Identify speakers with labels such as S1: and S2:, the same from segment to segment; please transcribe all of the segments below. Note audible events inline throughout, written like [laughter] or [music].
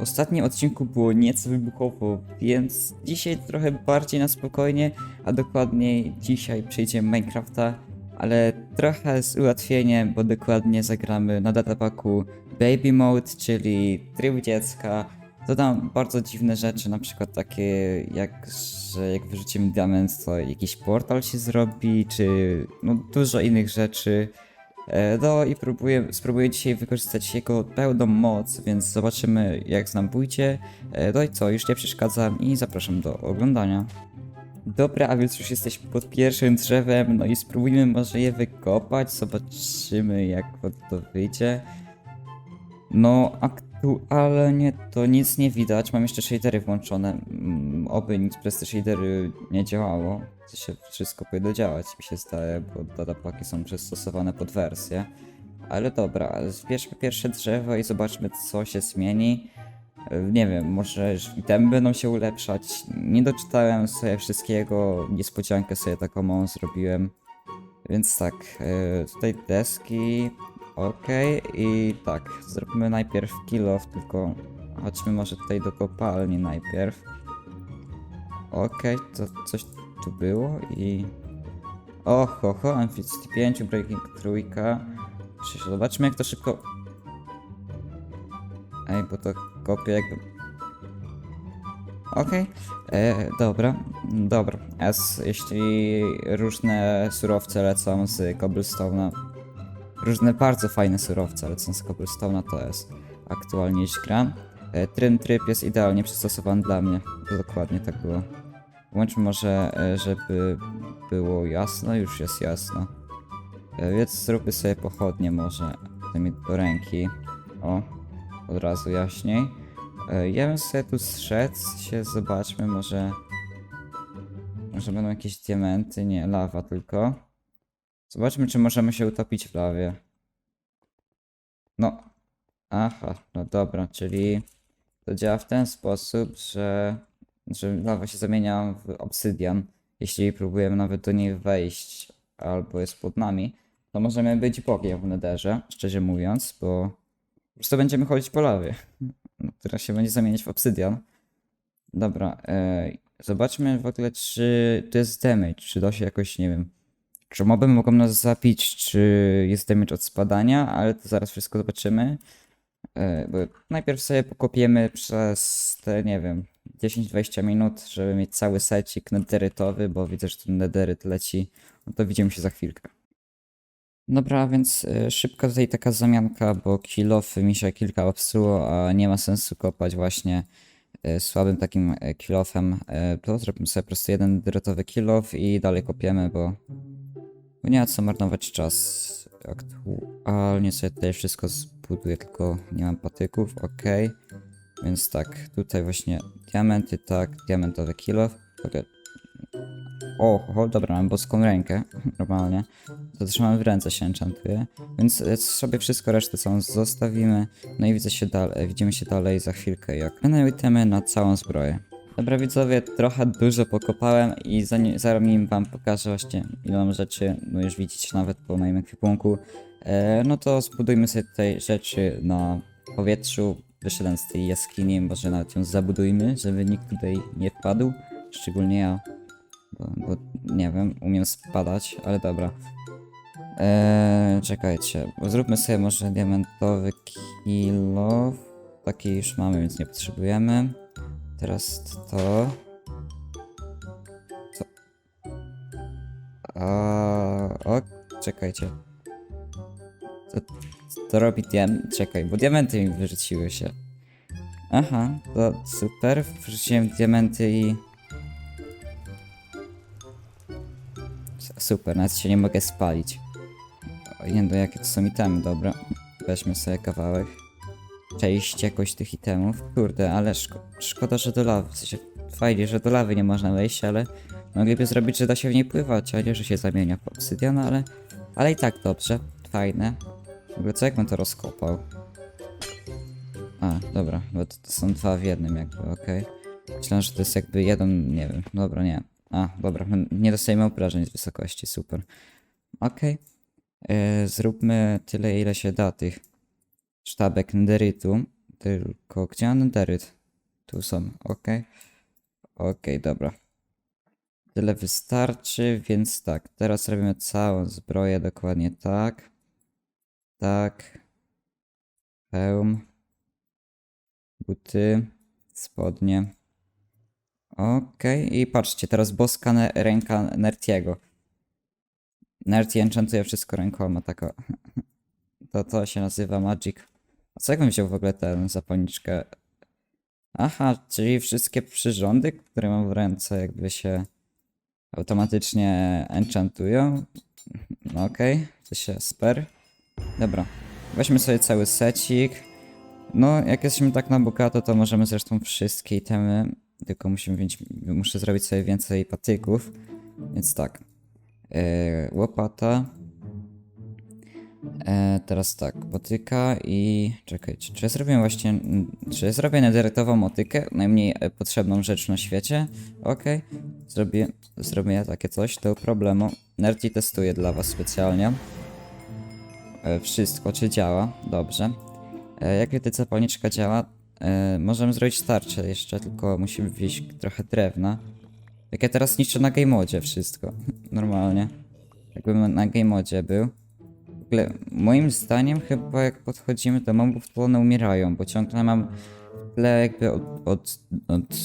S1: W ostatnim odcinku było nieco wybuchowo, więc dzisiaj trochę bardziej na spokojnie, a dokładniej dzisiaj przejdziemy Minecrafta, ale trochę z ułatwieniem, bo dokładnie zagramy na datapaku Baby Mode, czyli tryb dziecka. Dodam bardzo dziwne rzeczy, na przykład takie jak, że jak wyrzucimy diament, to jakiś portal się zrobi, czy no dużo innych rzeczy. E, No i próbuję, spróbuję dzisiaj wykorzystać jego pełną moc, więc zobaczymy jak nam pójdzie. E, No i co, już nie przeszkadzam i zapraszam do oglądania. Dobra, a więc już jesteśmy pod pierwszym drzewem, no i spróbujmy może je wykopać, zobaczymy jak to wyjdzie. No, aktualnie to nic nie widać, mam jeszcze shadery włączone, Mm, oby nic przez te shadery nie działało. To się wszystko powinno działać, mi się zdaje, bo datapaki są przystosowane pod wersję. Ale dobra, zbierzmy pierwsze drzewo i zobaczmy co się zmieni. E, Nie wiem, może itemy będą się ulepszać. Nie doczytałem sobie wszystkiego, niespodziankę sobie taką małą zrobiłem. Więc tak, e, tutaj deski, ok i tak, zróbmy najpierw kill off, tylko chodźmy może tutaj do kopalni najpierw. Okej, to coś tu było i... Oho, ho, Amphicity 5, Breaking trójka. Zobaczmy jak to szybko... Ej, bo to kopię jakby... Okej, e, dobra, dobra. S, jeśli różne surowce lecą z cobblestone'a, różne bardzo fajne surowce lecą z cobblestone'a, to jest aktualnie gra. E, Trym tryb jest idealnie przystosowany dla mnie, dokładnie tak było. Włączmy może, e, żeby było jasno, już jest jasno. E, Więc zróbmy sobie pochodnie może tymi do ręki. O, od razu jaśniej. E, Ja bym sobie tu zszedł się, zobaczmy może... Może będą jakieś diamenty, nie, lawa tylko. Zobaczmy, czy możemy się utopić w lawie. No. Aha, no dobra, czyli to działa w ten sposób, że, że lawa się zamienia w obsydian. Jeśli próbujemy nawet do niej wejść, albo jest pod nami, to możemy być bogiem w nederze, szczerze mówiąc, bo po prostu będziemy chodzić po lawie, [laughs] która się będzie zamieniać w obsydian. Dobra, e, zobaczmy w ogóle, czy to jest damage, czy da się jakoś, nie wiem, czy moby mogą nas zabić, czy jest damage od spadania, ale to zaraz wszystko zobaczymy. E, bo najpierw sobie pokopiemy przez te, nie wiem, 10-20 minut, żeby mieć cały secik nederytowy, bo widzę, że ten nederyt leci. No to widzimy się za chwilkę. Dobra, więc e, szybko tutaj taka zamianka, bo kilofy mi się kilka obsuło, a nie ma sensu kopać właśnie słabym takim e, kilofem. E, To zrobimy sobie po prostu jeden nederytowy kilof i dalej kopiemy, bo, nie ma co marnować czas. Aktualnie sobie tutaj wszystko zbuduję, tylko nie mam patyków, ok. Więc tak, tutaj właśnie diamenty, tak, diamentowy kilof. Okay. O, dobra, mam boską rękę, [laughs] normalnie. To trzymamy w ręce się enchantuje. Więc e, sobie wszystko resztę całą zostawimy. No i widzę się dalej, widzimy się dalej za chwilkę, jak będą itemy na całą zbroję. Dobra widzowie, trochę dużo pokopałem i zanim, zanim wam pokażę właśnie ile mam rzeczy, no już widzicie nawet po moim ekwipunku, e, no to zbudujmy sobie tutaj rzeczy na powietrzu, wyszedłem z tej jaskini, może nawet ją zabudujmy, żeby nikt tutaj nie wpadł, szczególnie ja, bo, bo nie wiem, umiem spadać, ale dobra. Eee, czekajcie, zróbmy sobie może diamentowy kilo. Taki już mamy, więc nie potrzebujemy. Teraz to. Co? A, o, czekajcie. To, to robi diament. Czekaj, bo diamenty mi wyrzuciły się. Aha, to super. Wrzuciłem diamenty i. Super, nawet się nie mogę spalić. Nie no, jakie to są itemy, dobra. Weźmy sobie kawałek. Część jakoś tych itemów. Kurde, ale szko szkoda, że do lawy. W sensie fajnie, że do lawy nie można wejść, ale mogliby zrobić, że da się w niej pływać, a nie, że się zamienia w obsydian, ale, ale i tak dobrze. Fajne. W ogóle co jak bym to rozkopał? A, dobra, bo to, to są dwa w jednym jakby, okej. Myślałem, że to jest jakby jeden, nie wiem, dobra, nie. A, dobra, nie dostajemy obrażeń z wysokości, super. Okej. E, Zróbmy tyle, ile się da tych sztabek nederytu. tylko gdzie mam enderyt? Tu są, okej. Okej, dobra. Tyle wystarczy, więc tak, teraz robimy całą zbroję dokładnie tak. Tak. Hełm. Buty. Spodnie. Okej, i patrzcie, teraz boska ręka Nertiego. Nerti enchantuje wszystko rękoma, tako. [laughs] To to się nazywa Magic. A co jak bym wziął w ogóle tę zapalniczkę? Aha, czyli wszystkie przyrządy, które mam w ręce, jakby się automatycznie enchantują. No okej, to się sper. Dobra, weźmy sobie cały secik. No, jak jesteśmy tak na bogato, to możemy zresztą wszystkie itemy, tylko musimy mieć, muszę zrobić sobie więcej patyków, więc tak. Yy, łopata. E, teraz tak, motyka i... Czekajcie, czy ja zrobiłem właśnie... Czy zrobię motykę? Najmniej e, potrzebną rzecz na świecie? Okej, zrobię, zrobię takie coś, to problemu. Nerdy testuje dla was specjalnie. E, wszystko, czy działa? Dobrze. E, jak wiecie, zapalniczka działa? E, możemy zrobić tarczę jeszcze, tylko musimy wziąć trochę drewna. Jak ja teraz niszczę na game modzie wszystko. [laughs] Normalnie. Jakbym na game modzie był. W ogóle, moim zdaniem chyba jak podchodzimy do mobów, to one umierają, bo ciągle mam w tle jakby od, od, od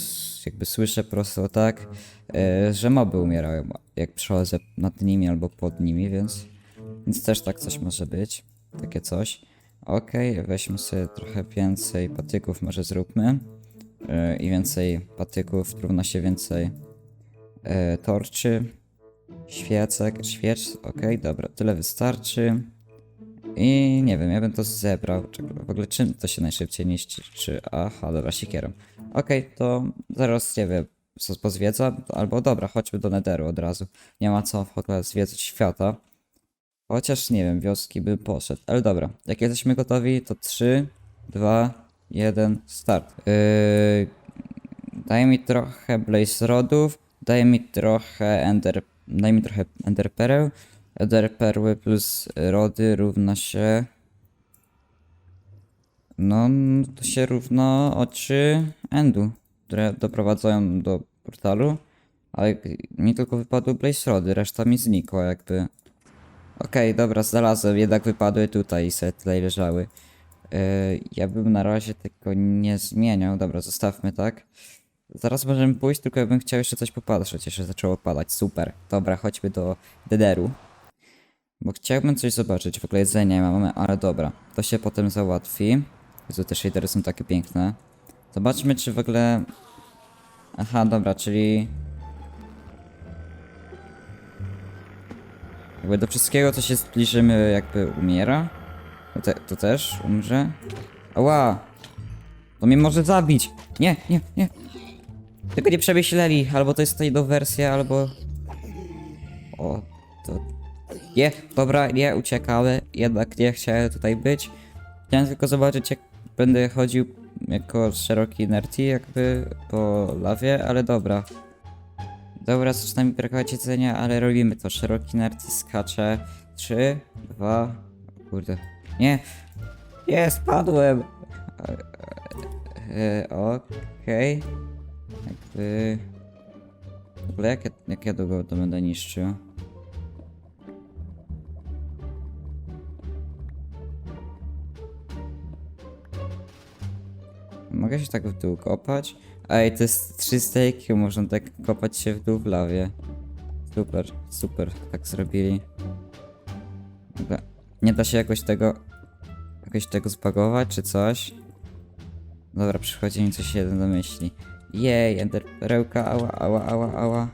S1: jakby słyszę prosto tak, e, że moby umierają, jak przechodzę nad nimi albo pod nimi, więc, więc też tak coś może być, takie coś. Okej, weźmy sobie trochę więcej patyków, może zróbmy. E, I więcej patyków równa się więcej e, torczy. Świecek, świecz, okej, dobra, tyle wystarczy. I nie wiem, ja bym to zebrał. W ogóle czym to się najszybciej niszczy? Czy. Aha, dobra, sikierą. Okej, to zaraz nie wiem, co pozwiedza, albo dobra, chodźmy do Netheru od razu. Nie ma co w ogóle zwiedzać świata. Chociaż nie wiem, wioski by poszedł. Ale dobra, jak jesteśmy gotowi, to 3, 2, 1, start. Yy, daj mi trochę Blaze Rodów, daj mi trochę Ender. Daj mi trochę Ender Pearl. Ender Perły plus Rody równa się. No, to się równa oczy Endu, które doprowadzają do portalu. Ale mi tylko wypadły Blaze Rody, reszta mi znikła jakby. Okej, dobra, znalazłem, jednak wypadły tutaj i sobie tutaj leżały. Yy, ja bym na razie tego nie zmieniał. Dobra, zostawmy tak. Zaraz możemy pójść, tylko ja bym chciał jeszcze coś popatrzeć, jeszcze zaczęło padać. Super. Dobra, chodźmy do Dederu. Bo chciałbym coś zobaczyć, w ogóle jedzenia mamy, ale dobra. To się potem załatwi. Jezu, te shadery są takie piękne. Zobaczmy, czy w ogóle... Aha, dobra, czyli... Jakby do wszystkiego, co się zbliżymy, jakby umiera. To, te, to też umrze. Ała! To mnie może zabić! Nie, nie, nie! Tylko nie przemyśleli, albo to jest tutaj do wersja, albo... O, to... Nie, dobra, nie, uciekały, jednak nie chciałem tutaj być. Chciałem tylko zobaczyć, jak będę chodził jako szeroki nerty, jakby po lawie, ale dobra. Dobra, zaczyna mi brakować jedzenia, ale robimy to. Szeroki nerty skacze. 3, 2, kurde. Nie! Nie, spadłem! E, e, Okej. Jakby... W ogóle jak ja, jak ja długo to będę niszczył? Mogę się tak w dół kopać? Ej, to jest trzy stejki, można tak kopać się w dół w lawie. Super, super, tak zrobili. Dobra. Nie da się jakoś tego... Jakoś tego zbagować, czy coś? Dobra, przychodzi mi coś jeden do myśli. Jej, ender perełka, ała, ała, ała, ała.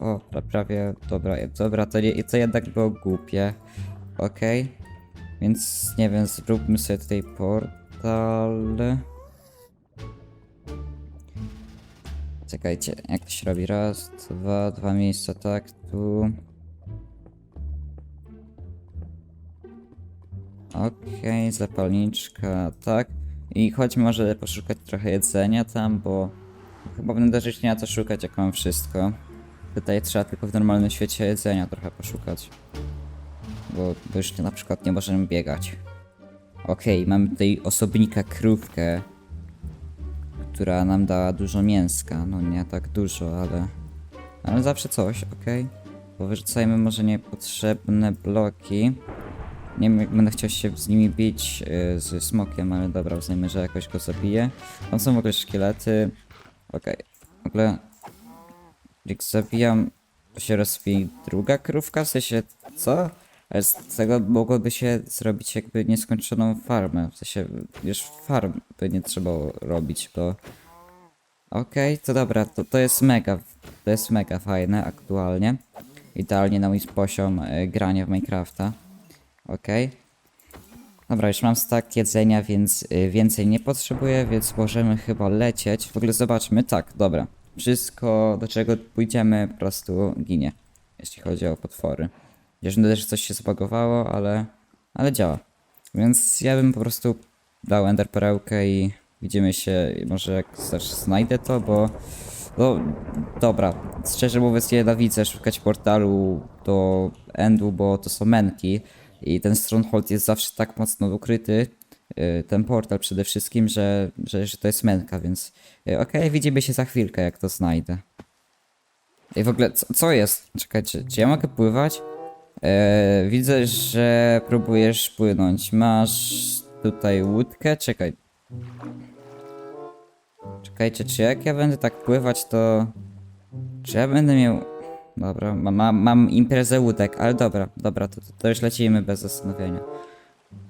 S1: O, pra, prawie, dobra, dobra, to, nie, to jednak było głupie. Okej. Więc, nie wiem, zróbmy sobie tutaj portal... Czekajcie, jak to się robi? Raz, dwa, dwa miejsca, tak, tu. Okej, zapalniczka, tak. I chodźmy może poszukać trochę jedzenia tam, bo chyba w Netherze nie co szukać, jak mam wszystko. Tutaj trzeba tylko w normalnym świecie jedzenia trochę poszukać. Bo, już na przykład nie możemy biegać. Okej, mamy tutaj osobnika krówkę. która nam dała dużo mięska. No nie tak dużo, ale... Ale zawsze coś, okej. Powyrzucajmy może niepotrzebne bloki. Nie wiem, jak będę chciał się z nimi bić, yy, z smokiem, ale dobra, uznajmy, że jakoś go zabiję. Tam są w ogóle szkielety. Okej, w ogóle... Jak zabijam, to się rozwi druga krówka, w sensie, co? Ale z tego mogłoby się zrobić jakby nieskończoną farmę. W sensie, już farm by nie trzeba robić, bo... Okej, to dobra, to, to jest mega, to jest mega fajne aktualnie. Idealnie na mój poziom e, grania w Minecrafta. Okej. Dobra, już mam stak jedzenia, więc y, więcej nie potrzebuję, więc możemy chyba lecieć. W ogóle zobaczmy, tak, dobra. Wszystko, do czego pójdziemy, po prostu ginie. Jeśli chodzi o potwory. Wierzę też, że coś się zbagowało, ale, ale działa. Więc ja bym po prostu dał ender perełkę i widzimy się, może jak też znajdę to, bo... No, dobra, szczerze mówiąc nienawidzę szukać portalu do endu, bo to są menki i ten stronghold jest zawsze tak mocno ukryty, y, ten portal przede wszystkim, że, że, że to jest menka, więc y, okej, widzimy się za chwilkę, jak to znajdę. I w ogóle, co, co jest? Czekajcie, czy ja mogę pływać? E, widzę, że próbujesz płynąć. Masz tutaj łódkę? Czekaj. Czekajcie, czy jak ja będę tak pływać, to... Czy ja będę miał... Dobra, ma, ma, mam imprezę łódek, ale dobra, dobra, to, to, już lecimy bez zastanowienia.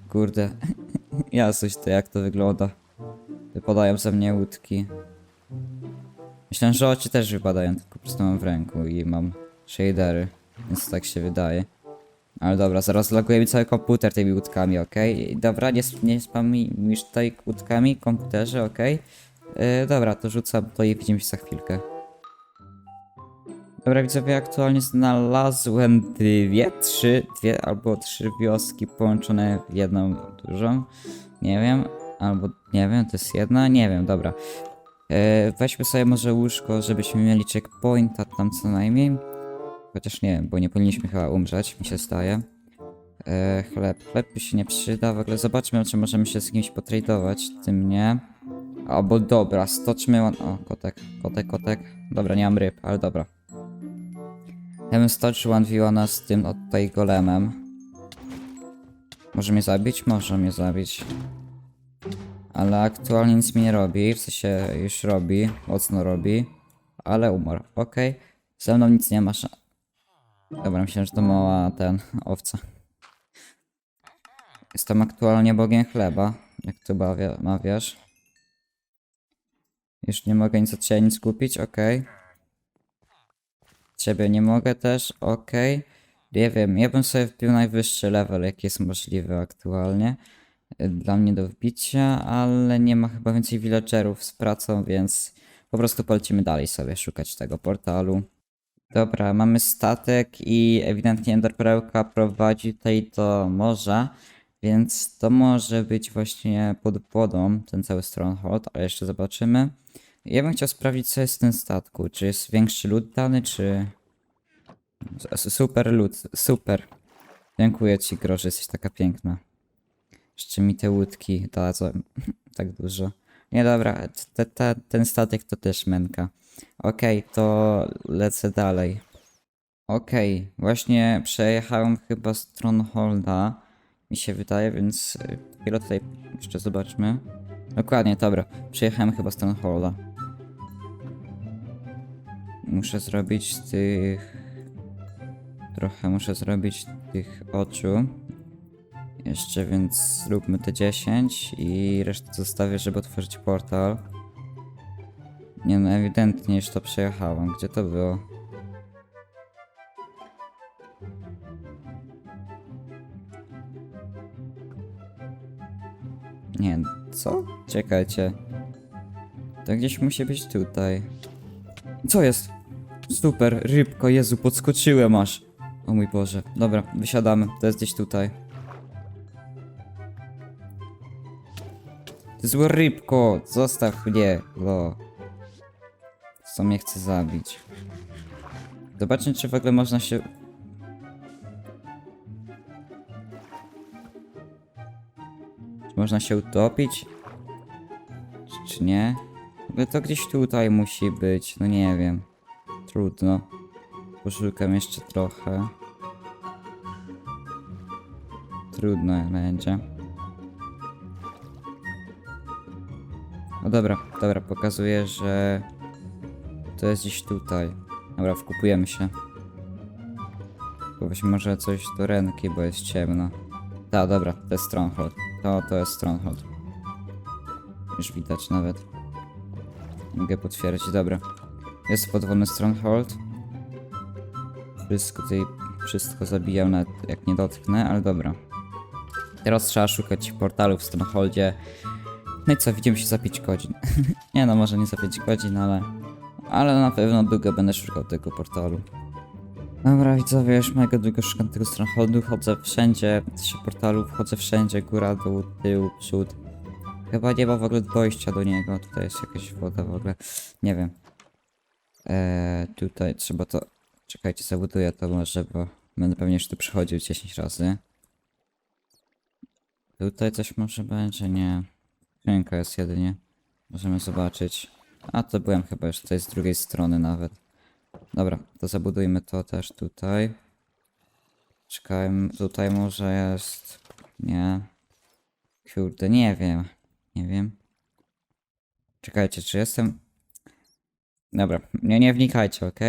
S1: Kurde, [laughs] ja coś to jak to wygląda. Wypadają ze mnie łódki. Myślę, że oczy też wypadają, tylko po prostu mam w ręku i mam shadery, więc tak się wydaje. Ale dobra, zaraz loguje mi cały komputer tymi łódkami, okej? Dobra, nie, nie spam mi mi już tutaj łódkami, komputerze, okej? Yy, dobra, to rzucam to i widzimy się za chwilkę. Dobra, widzowie, aktualnie znalazłem dwie, trzy, dwie albo trzy wioski połączone w jedną dużą. Nie wiem, albo nie wiem, to jest jedna, nie wiem, dobra. E, weźmy sobie może łóżko, żebyśmy mieli checkpointa tam co najmniej. Chociaż nie bo nie powinniśmy chyba umrzeć, mi się zdaje. E, chleb, chleb się nie przyda, w ogóle zobaczmy, czy możemy się z kimś potradować, tym nie. Albo dobra, stoczmy, o kotek, kotek, kotek. Dobra, nie mam ryb, ale dobra. Ja bym stoczył 1v1 z tym od tutaj golemem. Może mnie zabić? Może mnie zabić. Ale aktualnie nic mi nie robi, w sensie już robi, mocno robi. Ale umarł, okej. Ze mną nic nie ma szans. Dobra, myślałem, że to mała ten, [laughs] owca. Jestem aktualnie bogiem chleba, jak tu mawiasz. Już nie mogę nic od ciebie nic kupić, okej. Ciebie nie mogę też, okej. Nie wiem, ja bym sobie wbił najwyższy level, jaki jest możliwy aktualnie. Dla mnie do wbicia, ale nie ma chyba więcej villagerów z pracą, więc po prostu polecimy dalej sobie szukać tego portalu. Dobra, mamy statek i ewidentnie Enderperełka prowadzi tutaj do morza, więc to może być właśnie pod wodą ten cały stronghold, ale jeszcze zobaczymy. Ja bym chciał sprawdzić co jest w tym statku, czy jest większy lód dany, czy... Super lód, super. Dziękuję ci, Gro, że jesteś taka piękna. Jeszcze mi te łódki dadzą [laughs] tak dużo. Nie dobra, te, te, ten statek to też męka. Okej, to lecę dalej. Okej, właśnie przejechałem chyba Strongholda, mi się wydaje, więc y, chwilę tutaj jeszcze zobaczmy. Dokładnie, dobra, przejechałem chyba Strongholda. Muszę zrobić tych... Trochę muszę zrobić tych oczu. Jeszcze, więc zróbmy te 10 i resztę zostawię, żeby otworzyć portal. Nie no, ewidentnie już to przejechałem. Gdzie to było? Nie, co? Czekajcie. To gdzieś musi być tutaj. Co jest? Super, rybko, Jezu, podskoczyłem aż. O mój Boże. Dobra, wysiadamy. To jest gdzieś tutaj. Złe rybko, zostaw mnie, lo. Co mnie chce zabić? Zobaczmy, czy w ogóle można się... Czy można się utopić? Czy, czy nie? No To gdzieś tutaj musi być, no nie wiem. Trudno. Poszukam jeszcze trochę. Trudno będzie. No dobra, dobra, pokazuję, że to jest gdzieś tutaj. Dobra, wkupujemy się. Weźmy może coś do ręki, bo jest ciemno. Tak, dobra, to jest Stronghold. To, to jest Stronghold. Już widać nawet. Mogę potwierdzić, dobra. Jest podwodny Stronghold. Wszystko tutaj, wszystko zabijał nawet jak nie dotknę, ale dobra. Teraz trzeba szukać portalów w Strongholdzie. No i co, widzimy się za 5 godzin. [laughs] nie no, może nie za 5 godzin, ale... Ale na pewno długo będę szukał tego portalu. Dobra, widzowie, już mega długo szukam tego strongholdu, chodzę wszędzie, się portalów, chodzę wszędzie, góra, dół, tył, przód. Chyba nie ma w ogóle dojścia do niego, tutaj jest jakaś woda w ogóle, nie wiem. Eee, tutaj trzeba to... Czekajcie, zabuduję to może, bo będę pewnie już tu przychodził 10 razy. Tutaj coś może będzie, nie. Skrzynka jest jedynie. Możemy zobaczyć. A, to byłem chyba już tutaj z drugiej strony nawet. Dobra, to zabudujmy to też tutaj. Czekajmy, tutaj może jest... Nie. Kurde, nie wiem. Nie wiem. Czekajcie, czy jestem... Dobra, nie, nie wnikajcie, ok?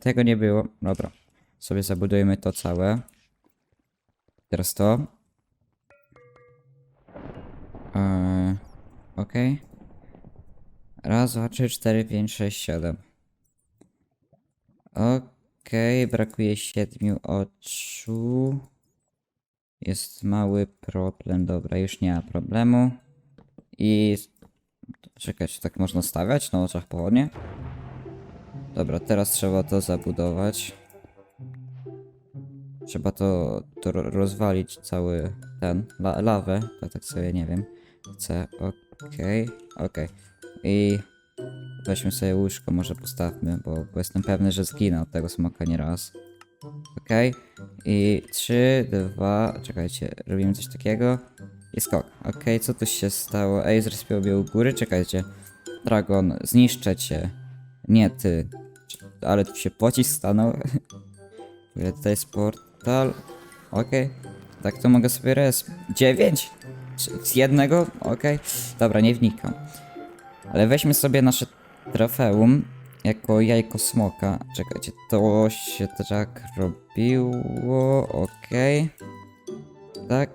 S1: Tego nie było. Dobra, sobie zabudujmy to całe. Teraz to. Eee, ok. Raz, dwa, trzy, cztery, pięć, sześć, siedem. Okej, brakuje siedmiu oczu. Jest mały problem, dobra, już nie ma problemu. I... Czekać, tak można stawiać na oczach pochodnie? Dobra, teraz trzeba to zabudować. Trzeba to, to ro- rozwalić cały ten, la, lawę, to tak sobie nie wiem. Chcę, okej, okej. I Weźmy sobie łóżko, może postawmy, bo, bo jestem pewny, że zginę od tego smoka nie raz. Okej. I 3, 2, czekajcie, robimy coś takiego. I skok. Okej, co tu się stało? Ej, zrespiło mnie u góry, czekajcie. Dragon, zniszczę cię. Nie ty. Ale tu się pocisk stanął. [laughs] Tutaj jest portal? Okej. Tak to mogę sobie res... 9? Z jednego? Okej. Dobra, nie wnikam. Ale weźmy sobie nasze trofeum jako jajko smoka. Czekajcie, to się tak robiło, okej. Tak,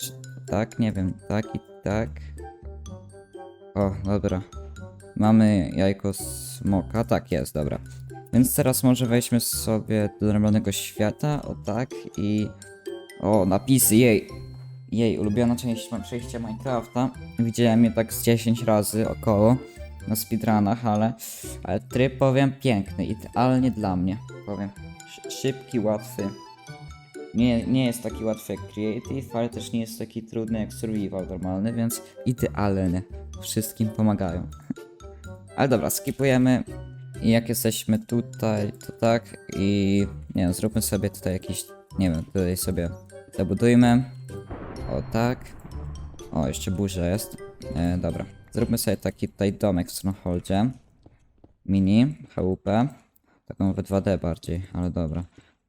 S1: czy tak, nie wiem, tak i tak. O, dobra. Mamy jajko smoka, tak jest, dobra. Więc teraz może weźmy sobie do normalnego świata, o tak i... O, napisy, jej. Jej, ulubiona część przejścia Minecrafta. Widziałem je tak z 10 razy około na speedrunach, ale, ale tryb powiem piękny, idealnie dla mnie. Powiem Sz- szybki, łatwy. Nie, nie jest taki łatwy jak Creative, ale też nie jest taki trudny jak Survival normalny, więc idealny. Wszystkim pomagają. [laughs] Ale dobra, skipujemy. I jak jesteśmy tutaj, to tak. I nie wiem, zróbmy sobie tutaj jakiś, nie wiem, tutaj sobie zabudujmy. O tak. O, jeszcze burza jest. E, dobra. Zróbmy sobie taki tutaj domek w Strongholdzie. Mini, chałupę. Taką w 2D bardziej, ale dobra.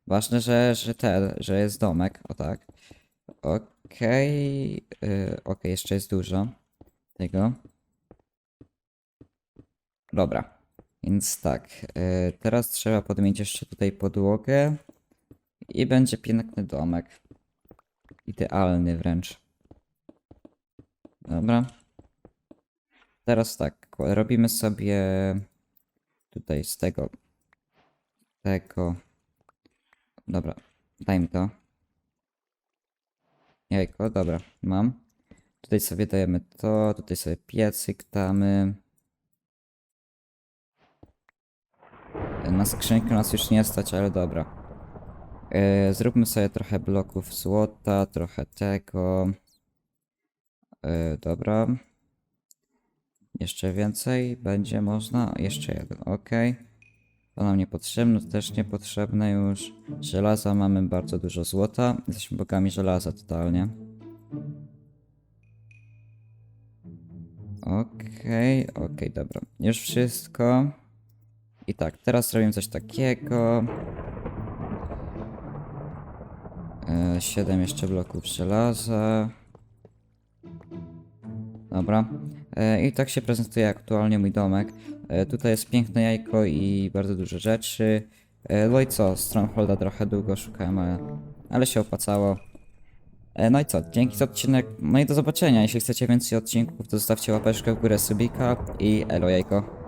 S1: Ważne, że, że ten, że jest domek, o tak. Okej. Okay. Okej, jeszcze jest dużo tego. Dobra. Więc tak. y, teraz trzeba podmienić jeszcze tutaj podłogę. I będzie piękny domek. Idealny wręcz. Dobra. Teraz tak, robimy sobie tutaj z tego, tego, dobra, daj mi to. Jajko, dobra, mam. Tutaj sobie dajemy to, tutaj sobie piecyk damy. Na skrzynkę nas już nie stać, ale dobra. E, zróbmy sobie trochę bloków złota, trochę tego. E, dobra. Jeszcze więcej będzie można. Jeszcze jeden, ok. To nam niepotrzebne, to też niepotrzebne już. Żelaza mamy bardzo dużo złota. Jesteśmy bogami żelaza totalnie. Okej, okej, dobra. Już wszystko. I tak, teraz robimy coś takiego. E, Siedem jeszcze bloków żelaza. Dobra. E, I tak się prezentuje aktualnie mój domek. E, Tutaj jest piękne jajko i bardzo dużo rzeczy. E, No i co, Strongholda trochę długo szukałem, ale, się opłacało. E, No i co, dzięki za odcinek, no i do zobaczenia. Jeśli chcecie więcej odcinków, to zostawcie łapeczkę w górę subika i elo jajko.